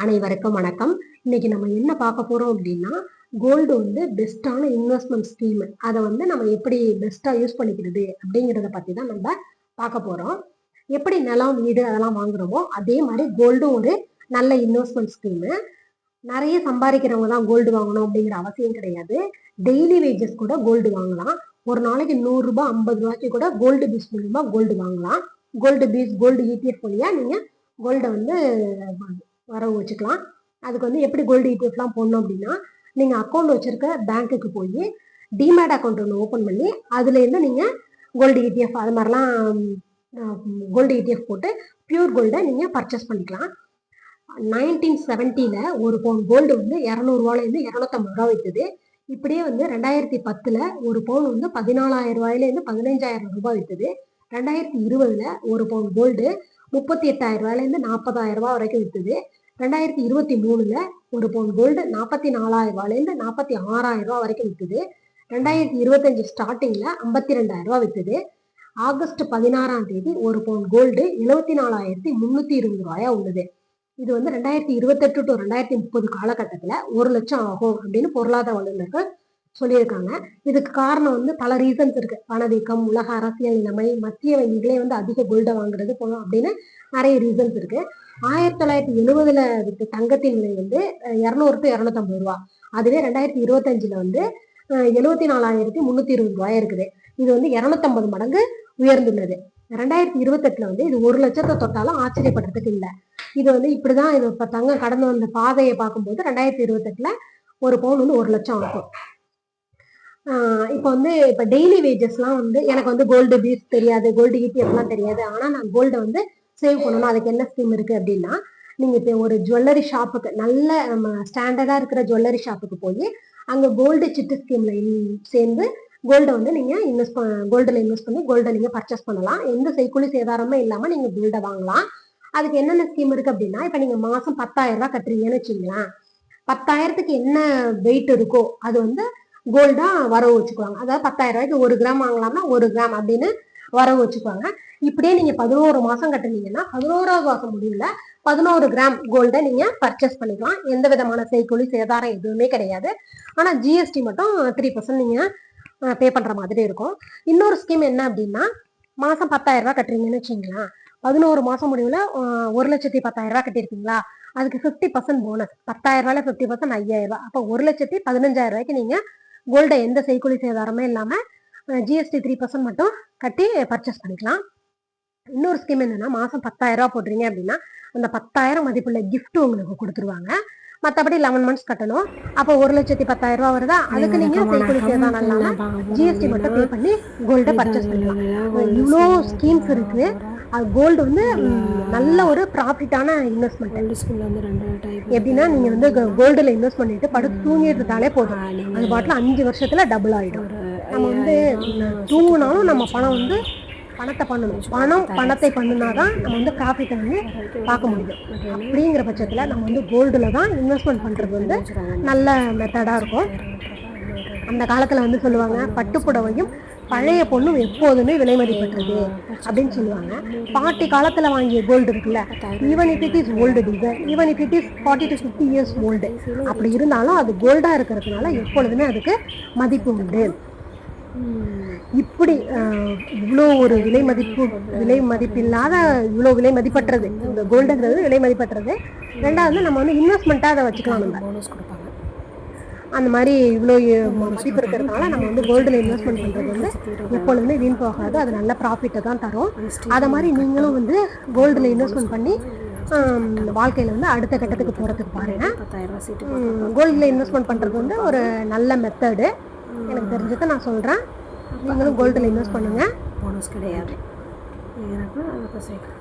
அனைவருக்கும் வணக்கம். இன்னைக்கு நம்ம என்ன பார்க்க போறோம் அப்படின்னா கோல்டு வந்து பெஸ்ட்டான இன்வெஸ்ட்மெண்ட் ஸ்கீம் அதை வந்து நம்ம எப்படி பெஸ்ட்டாக யூஸ் பண்ணிக்கிறது அப்படிங்கிறத பற்றி தான் நம்ம பார்க்க போறோம். எப்படி நிலம் வீடு அதெல்லாம் வாங்குறோமோ அதே மாதிரி கோல்டும் ஒரு நல்ல இன்வெஸ்ட்மெண்ட் ஸ்கீமு நிறைய சம்பாதிக்கிறவங்க தான் கோல்டு வாங்கணும் அப்படிங்கிற அவசியம் கிடையாது. டெய்லி வேஜஸ் கூட கோல்டு வாங்கலாம். ஒரு நாளைக்கு நூறுரூபா ஐம்பது ரூபாய்க்கு கூட கோல்டு பீஸ் மூலியமாக கோல்டு வாங்கலாம். கோல்டு பீஸ் கோல்டு இடிஎஃப் வழியா நீங்கள் கோல்டை வந்து வரவு வச்சுக்கலாம். அதுக்கு வந்து எப்படி கோல்டு இடிஎஃப்லாம் போடணும் அப்படின்னா நீங்கள் அக்கௌண்ட் வச்சுருக்க பேங்க்குக்கு போய் டிமேட் அக்கௌண்ட் ஒன்று ஓப்பன் பண்ணி அதுலேருந்து நீங்கள் கோல்டு இடிஎஃப் அது மாதிரிலாம் கோல்டு இடிஎஃப் போட்டு பியூர் கோல்டை நீங்கள் பர்ச்சேஸ் பண்ணிக்கலாம். நைன்டீன் செவன்ட்டியில் ஒரு பவுன் கோல்டு வந்து இரநூறுவாலேருந்து இரநூத்தம்பது ரூபா விற்றுது இப்படியே வந்து ரெண்டாயிரத்தி பத்தில் ஒரு பவுன் வந்து பதினாலாயிரம் ரூபாயிலேருந்து பதினஞ்சாயிரம் ரூபாய் விற்றுது ரெண்டாயிரத்தி இருபதில் ஒரு பவுன் கோல்டு முப்பத்தி எட்டாயிரம் ரூபாயிலேருந்து நாற்பதாயிரம் ரூபாய் வரைக்கும் விற்றுது ரெண்டாயிரத்தி இருபத்தி மூணுல ஒரு பவுன் கோல்டு நாற்பத்தி நாலாயிரம் ரூபாயிலேருந்து நாற்பத்தி ஆறாயிரம் ரூபாய் வரைக்கும் விற்றுது ரெண்டாயிரத்தி இருபத்தஞ்சு ஸ்டார்டிங்ல ஐம்பத்தி ரெண்டாயிரம் ரூபா விற்றுது ஆகஸ்ட் பதினாறாம் தேதி ஒரு பவுன் கோல்டு எழுபத்தி நாலாயிரத்தி முந்நூற்றி இருபது ரூபாயா உள்ளது. இது வந்து ரெண்டாயிரத்தி இருபத்தெட்டு டு ரெண்டாயிரத்தி முப்பது காலகட்டத்தில் ஒரு லட்சம் ஆகும் அப்படின்னு பொருளாதார வல்லுநர்கள் சொல்லியிருக்காங்க. இதுக்கு காரணம் வந்து பல ரீசன்ஸ் இருக்கு. பணவீக்கம் உலக அரசியல் நிலைமை மத்திய வங்கிகளே வந்து அதிக கோல்டை வாங்குறது போகணும் அப்படின்னு நிறைய ரீசன்ஸ் இருக்கு. ஆயிரத்தி தொள்ளாயிரத்தி எழுபதுல விட்டு தங்கத்தின் விலை வந்து இரநூறு டு இரநூத்தம்பது ரூபா. அதுவே ரெண்டாயிரத்தி இருபத்தஞ்சுல வந்து எழுபத்தி நாலாயிரத்தி முந்நூற்றி இருபது ரூபாய் இருக்குது. இது வந்து இரநூத்தம்பது மடங்கு உயர்ந்துள்ளது. ரெண்டாயிரத்தி இருபத்தெட்டுல வந்து இது ஒரு லட்சத்தை தொட்டாலும் ஆச்சரியப்படுறதுக்கு இல்லை. இது வந்து இப்படிதான் இது இப்போ தங்கம் கடந்து வந்த பாதையை பார்க்கும்போது ரெண்டாயிரத்தி இருபத்தெட்டுல ஒரு பவுன் வந்து ஒரு லட்சம் ஆகும். இப்போ வந்து இப்போ டெய்லி வேஜஸ்லாம் வந்து எனக்கு வந்து கோல்டு பீஸ் தெரியாது கோல்டு இடிஎஃப்லாம் தெரியாது. ஆனால் நான் கோல்டை வந்து சேவ் பண்ணணும் அதுக்கு என்ன ஸ்கீம் இருக்கு அப்படின்னா நீங்க இப்போ ஒரு ஜுவல்லரி ஷாப்புக்கு நல்ல நம்ம ஸ்டாண்டர்டா இருக்கிற ஜுவல்லரி ஷாப்புக்கு போய் அங்க கோல்டு சிட்டு ஸ்கீம்ல சேர்ந்து கோல்டை வந்து நீங்க இன்வெஸ்ட் பண்ண கோல்டில் இன்வெஸ்ட் பண்ணி கோல்டை நீங்க பர்ச்சேஸ் பண்ணலாம். எந்த செய்குலி சேதாரமே இல்லாம நீங்க கோல்டை வாங்கலாம். அதுக்கு என்னென்ன ஸ்கீம் இருக்கு அப்படின்னா இப்ப நீங்க மாசம் பத்தாயிரம் ரூபாய் கட்டுறீங்கன்னு வச்சுங்களேன் பத்தாயிரத்துக்கு என்ன வெயிட் இருக்கோ அது வந்து கோல்டா வரவு வச்சுக்குவாங்க. அதாவது பத்தாயிரம் ரூபாய்க்கு ஒரு கிராம் வாங்கலாம்னா ஒரு கிராம் அப்படின்னு வரவு வச்சுக்குவாங்க. இப்படியே நீங்க பதினோரு மாசம் கட்டினீங்கன்னா பதினோராவது மாசம் முடிவுல பதினோரு கிராம் கோல்டை நீங்க பர்ச்சேஸ் பண்ணிக்கலாம். எந்த விதமான செய்கூலி சேதாரம் எதுவுமே கிடையாது. ஆனா ஜிஎஸ்டி மட்டும் த்ரீ பர்சன்ட் நீங்க பே பண்ற மாதிரி இருக்கும். இன்னொரு ஸ்கீம் என்ன அப்படின்னா மாசம் பத்தாயிரம் ரூபாய் கட்டுறீங்கன்னு வச்சுங்களேன் பதினோரு மாசம் முடிவுல ஒரு லட்சத்தி பத்தாயிரம் ரூபாய் கட்டியிருக்கீங்களா அதுக்கு ஃபிஃப்டி பர்சன்ட் போனஸ் பத்தாயிரம் ரூபாயில ஃபிஃப்டி பர்சன்ட் ஐயாயிரம் ரூபாய். அப்போ ஒரு லட்சத்தி பதினஞ்சாயிரம் ரூபாய்க்கு நீங்க கோல்டை எந்த செய்கூலி சேதாரமே இல்லாம ஜிஎஸ்டி த்ரீ பர்சன்ட் மட்டும் கட்டி பர்ச்சேஸ் பண்ணிக்கலாம். இன்னொரு ஸ்கீம் என்னன்னா மாசம் பத்தாயிரம் ரூபாய் போடுறீங்க அப்படின்னா அந்த பத்தாயிரம் மதிப்புள்ள கிஃப்ட் உங்களுக்கு கொடுத்துருவாங்க. மற்றபடி லெவன் மந்த்ஸ் கட்டணும். அப்போ ஒரு லட்சத்தி பத்தாயிரம் ரூபா வருதா? அதுக்கு நீங்க செய்கூலி சேதாரம் இல்லாம ஜிஎஸ்டி மட்டும் பே பண்ணி கோல்டை பர்ச்சேஸ் பண்ணலாம் இவ்வளோ ஸ்கீம்ஸ் இருக்கு. அது கோல்டு வந்து நல்ல ஒரு ப்ராஃபிட்டான இன்வெஸ்ட்மெண்ட் எப்படின்னா நீங்க வந்து கோல்டுல இன்வெஸ்ட் பண்ணிட்டு படுத்து தூங்கிட்டு போதும். அது பாட்டில் அஞ்சு வருஷத்துல டபுள் ஆயிடும். நம்ம வந்து தூங்கினாலும் நம்ம பணம் வந்து பணத்தை பண்ணணும். பணம் பணத்தை பண்ணுனாதான் நம்ம வந்து ப்ராஃபிட்டை வந்து பார்க்க முடியும். அப்படிங்கிற பட்சத்தில் நம்ம வந்து கோல்டில் தான் இன்வெஸ்ட்மெண்ட் பண்ணுறது வந்து நல்ல மெத்தடாக இருக்கும். அந்த காலத்தில் வந்து சொல்லுவாங்க பட்டுப்புடவையும் பழைய பொண்ணும் எப்போதுமே விலை மதிப்பற்றது அப்படின்னு சொல்லுவாங்க. பாட்டி காலத்தில் வாங்கிய கோல்டு இருக்குல்ல even if it is old design even if it is forty to fifty years old அப்படி இருந்தாலும் அது கோல்டாக இருக்கிறதுனால எப்பொழுதுமே அதுக்கு மதிப்பு உண்டு. இப்படி இவ்வளோ ஒரு விலை மதிப்பு விலை மதிப்பில்லாத இவ்வளோ விலை மதிப்பற்றது இந்த கோல்டுங்கிறது விலை மதிப்பற்றது. ரெண்டாவது நம்ம வந்து இன்வெஸ்ட்மெண்ட்டாக அதை வச்சுக்கலாம் நம்ம. போனஸ் கொடுப்பாங்க. அந்த மாதிரி இவ்வளோ மதிப்பு இருக்கிறதுனால நம்ம வந்து கோல்டில் இன்வெஸ்ட்மெண்ட் பண்ணுறது வந்து எப்பொழுதுமே வீண் போகாது. அது நல்ல ப்ராஃபிட்டை தான் தரும். அதை மாதிரி நீங்களும் வந்து கோல்டில் இன்வெஸ்ட்மெண்ட் பண்ணி வாழ்க்கையில் வந்து அடுத்த கட்டத்துக்கு போகிறதுக்கு பாருங்கள் கோல்டில் இன்வெஸ்ட்மெண்ட் பண்ணுறது வந்து ஒரு நல்ல மெத்தடு எனக்கு தெரிஞ்சதை நான் சொல்கிறேன் நீங்களும் கோல்டில் இன்வெஸ்ட் பண்ணுங்கள் போனஸ் கிடையாது. எனக்கு அதை சேர்க்க